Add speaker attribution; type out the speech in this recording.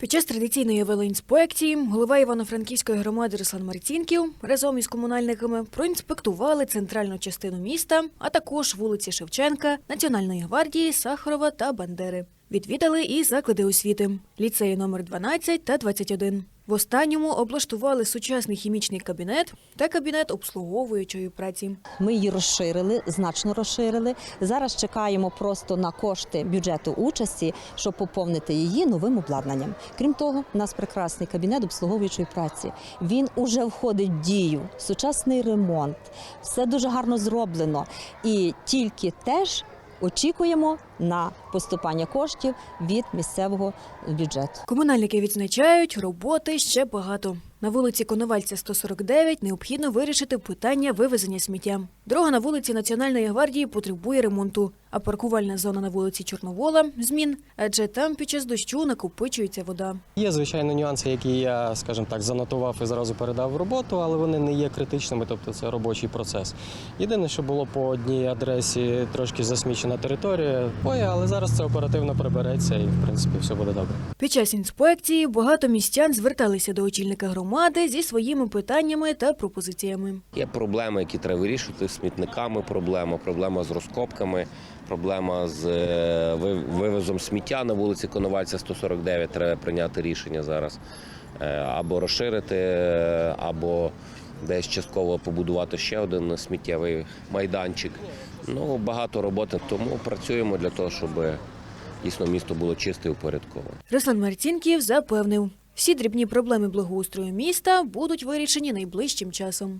Speaker 1: Під час традиційної велоінспекції голова Івано-Франківської громади Руслан Марцінків разом із комунальниками проінспектували центральну частину міста, а також вулиці Шевченка, Національної гвардії, Сахарова та Бандери. Відвідали і заклади освіти ліцеї номер 12 та 21. В останньому облаштували сучасний хімічний кабінет та кабінет обслуговуючої праці.
Speaker 2: Ми її розширили, значно розширили. Зараз чекаємо просто на кошти бюджету участі, щоб поповнити її новим обладнанням. Крім того, у нас прекрасний кабінет обслуговуючої праці. Він уже входить в дію, сучасний ремонт, все дуже гарно зроблено. І тільки теж очікуємо на поступання коштів від місцевого бюджету.
Speaker 1: Комунальники відзначають, роботи ще багато. На вулиці Коновальця 149 необхідно вирішити питання вивезення сміття. Дорога на вулиці Національної гвардії потребує ремонту, а паркувальна зона на вулиці Чорновола змін, адже там під час дощу накопичується вода.
Speaker 3: Є звичайно нюанси, які я, скажімо так, занотував і зразу передав в роботу, але вони не є критичними, тобто це робочий процес. Єдине, що було по одній адресі трошки засмічена територія, поя, але зараз це оперативно прибереться і в принципі все буде добре.
Speaker 1: Під час інспекції багато містян зверталися до очільника громади зі своїми питаннями та пропозиціями.
Speaker 4: Є проблеми, які треба вирішувати з смітниками. Проблема, проблема з розкопками, проблема з е, вивозом сміття на вулиці Коновальця 149. Треба прийняти рішення зараз Е, або розширити, е, або десь частково побудувати ще один сміттєвий майданчик. Ну багато роботи, тому працюємо для того, щоб дійсно місто було чисте і упорядковане.
Speaker 1: Руслан Марцінків запевнив, всі дрібні проблеми благоустрою міста будуть вирішені найближчим часом.